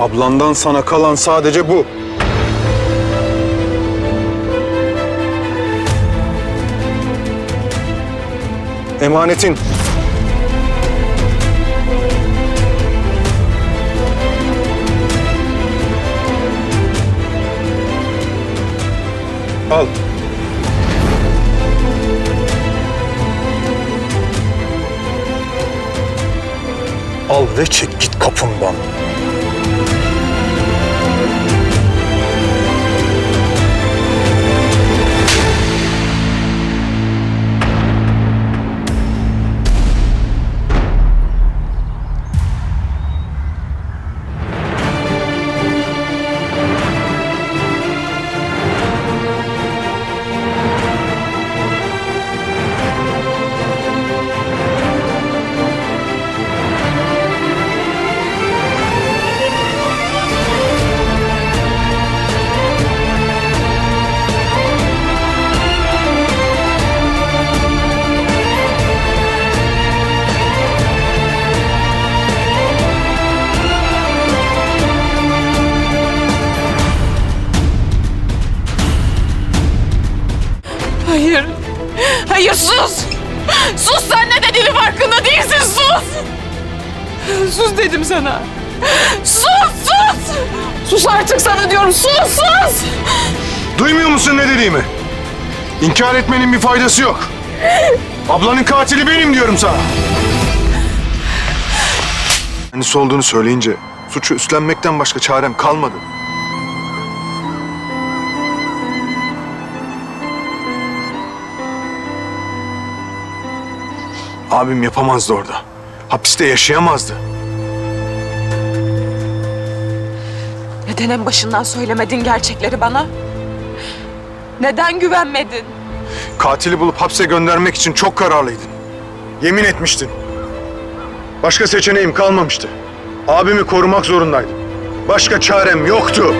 Ablandan sana kalan sadece bu. Emanetin. Al. Al ve çek git kapımdan. Hayır. Hayır sus. Sus sen ne dediğini farkında değilsin sus. Sus dedim sana. Sus sus. Sus artık sana diyorum sus sus. Duymuyor musun ne dediğimi? İnkar etmenin bir faydası yok. Ablanın katili benim diyorum sana. Kendisi olduğunu söyleyince suçu üstlenmekten başka çarem kalmadı. Abim yapamazdı orada. Hapiste yaşayamazdı. Neden en başından söylemedin gerçekleri bana? Neden güvenmedin? Katili bulup hapse göndermek için çok kararlıydın. Yemin etmiştin. Başka seçeneğim kalmamıştı. Abimi korumak zorundaydım. Başka çarem yoktu.